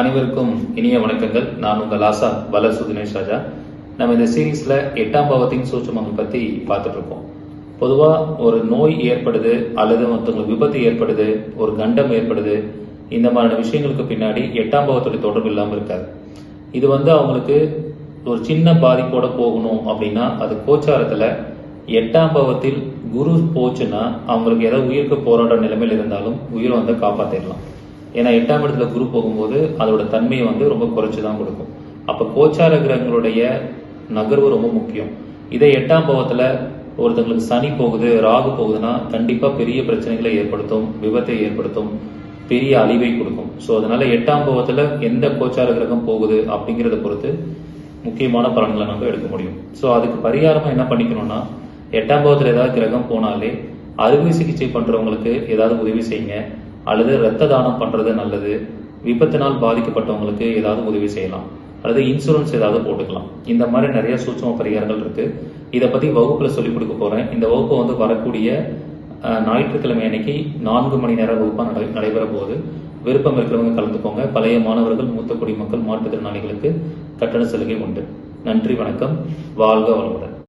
அனைவருக்கும் இனிய வணக்கங்கள். நான் உங்கள் ஆசா வலசு தினேஷ் ராஜா. நம்ம இந்த சீரீஸ்ல எட்டாம் பாவத்தின் சூட்சமங்கள் பத்தி பார்த்துட்டு இருக்கோம் பொதுவா ஒரு நோய் ஏற்படுது அல்லது மற்றவங்களுக்கு விபத்து ஏற்படுது ஒரு கண்டம் ஏற்படுது இந்த மாதிரியான விஷயங்களுக்கு பின்னாடி எட்டாம் பாவத்துடைய தொடர்பு இல்லாமல் இருக்காது. இது வந்து அவங்களுக்கு ஒரு சின்ன பாதிப்போட போகணும் அப்படின்னா அது கோச்சாரத்துல எட்டாம் பாவத்தில் குரு போச்சுன்னா அவங்களுக்கு ஏதாவது உயிருக்கு போராட நிலைமையில் இருந்தாலும் உயிரை வந்து காப்பாற்றிடலாம் ஏன்னா எட்டாம் இடத்துல குரு போகும்போது அதோட தன்மையை வந்து ரொம்ப குறைச்சி தான் கொடுக்கும். அப்ப கோச்சார கிரகங்களுடைய நகர்வு ரொம்ப முக்கியம். இதே எட்டாம் பாவத்துல ஒருத்தங்களுக்கு சனி போகுது ராகு போகுதுன்னா கண்டிப்பா பெரிய பிரச்சனைகளை ஏற்படுத்தும் விபத்தை ஏற்படுத்தும் பெரிய அழிவை கொடுக்கும். ஸோ அதனால எட்டாம் பாவத்துல எந்த கோச்சார கிரகம் போகுது அப்படிங்கிறத பொறுத்து முக்கியமான பலன்களை நம்ம எடுக்க முடியும். ஸோ அதுக்கு பரிகாரமா என்ன பண்ணிக்கணும்னா எட்டாம் பாவத்தில் ஏதாவது கிரகம் போனாலே அறுவை சிகிச்சை பண்றவங்களுக்கு ஏதாவது உதவி செய்யுங்க. அல்லது இரத்த தானம் பண்றது நல்லது விபத்தினால் பாதிக்கப்பட்டவங்களுக்கு ஏதாவது உதவி செய்யலாம் அல்லது இன்சூரன்ஸ் ஏதாவது போட்டுக்கலாம். இந்த மாதிரி நிறைய சூட்சம பரிகாரங்கள் இருக்கு. இதை பத்தி வகுப்புல சொல்லிக் கொடுக்க போறேன். இந்த வகுப்பு வந்து வரக்கூடிய ஞாயிற்றுக்கிழமை அன்னைக்கு நான்கு மணி நேர வகுப்பா நடை நடைபெற போகுது. விருப்பம் இருக்கிறவங்க கலந்துக்கோங்க. பழைய மாணவர்கள் மூத்த குடிமக்கள் மாற்றுத்திறனாளிகளுக்கு கட்டண சலுகை உண்டு. நன்றி வணக்கம். வாழ்க வளமுடன்.